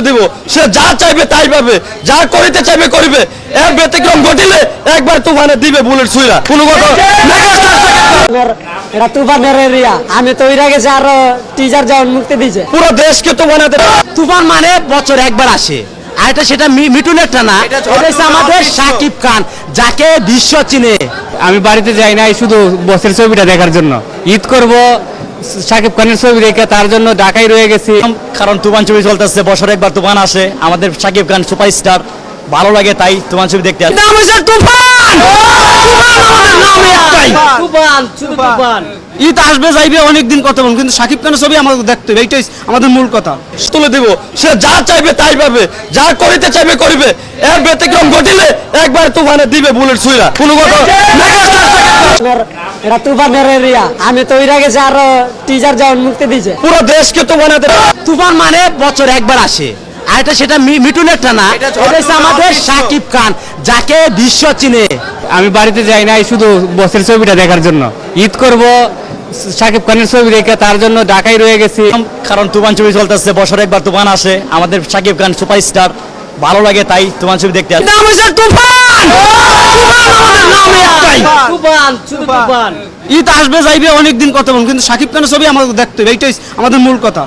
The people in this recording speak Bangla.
তুলে দিব। সে যা চাইবে তাই পাবে। যা করিতে চাইবে করিবে। এর ব্যতিক্রম ঘটিলে একবার তুফানে দিবে বুলেট ছুঁড়া কোনো কথা? এটা তুফানের এরিয়া আমি তো ওইরা গেছে আরও টিজার যেমন মুক্তি দিছে পুরো দেশকে তুফানাতে তুফান মানে বছর একবার আসে। আর এটা সেটা টানা এটা হচ্ছে আমাদের সাকিব খান যাকে বিশ্ব চিনে। আমি বাড়িতে যাই নাই শুধু বসের ছবিটা দেখার জন্য। ঈদ করব সাকিব খানের ছবি দেখে তার জন্য ঢাকায় রয়ে গেছি। কারণ তুফান ছবি চলতেছে বছরে একবার তুফান আসে। আমাদের সাকিব খান সুপারস্টার ভালো লাগে তাই তুফান ছবি দেখতে আসি। নাম হচ্ছে তুফান! তুফান আমাদের নাম একটাই। তুফান শুধু তুফান। ঈদ আসবে যাইবে অনেকদিন কথা বলুন কিন্তু সাকিব খানের ছবি আমাদের দেখতে হবে। এইটাই আমাদের মূল কথা। তুলে দিব। সে যা চাইবে তাই পাবে। যা করিতে চাইবে করিবে। এর ব্যতিক্রম ঘটিলে একবার তুফানে দিবে বুলেট ছুঁড়া কোনো কথা এটা তুফানের এরিয়া আমি তো ওইরা গেছে আরও টিজার যেমন মুক্তি দিছে পুরো দেশকে তুফানাতে তুফান মানে বছর একবার আসে। আর এটা সেটা মি- মিঠুনের টানা। এটা হচ্ছে আমাদের সাকিব খান যাকে বিশ্ব চিনে। আমি বাড়িতে যাই নাই শুধু বসের ছবিটা দেখার জন্য। ঈদ করব সাকিব খানের ছবি দেখে তার জন্য ঢাকায় রয়ে গেছি। কারণ তুফান ছবি চলতেছে বছরে একবার তুফান আসে। আমাদের সাকিব খান সুপারস্টার ভালো লাগে তাই তুফান ছবি দেখতে আসি। তুফান তুফান! নাম একটাই তুফান শুধু তুফান ঈদ আসবে যাইবে অনেকদিন কথা বলুন কিন্তু সাকিব খানের ছবি আমাদের দেখতে হবে এইটাই আমাদের মূল কথা।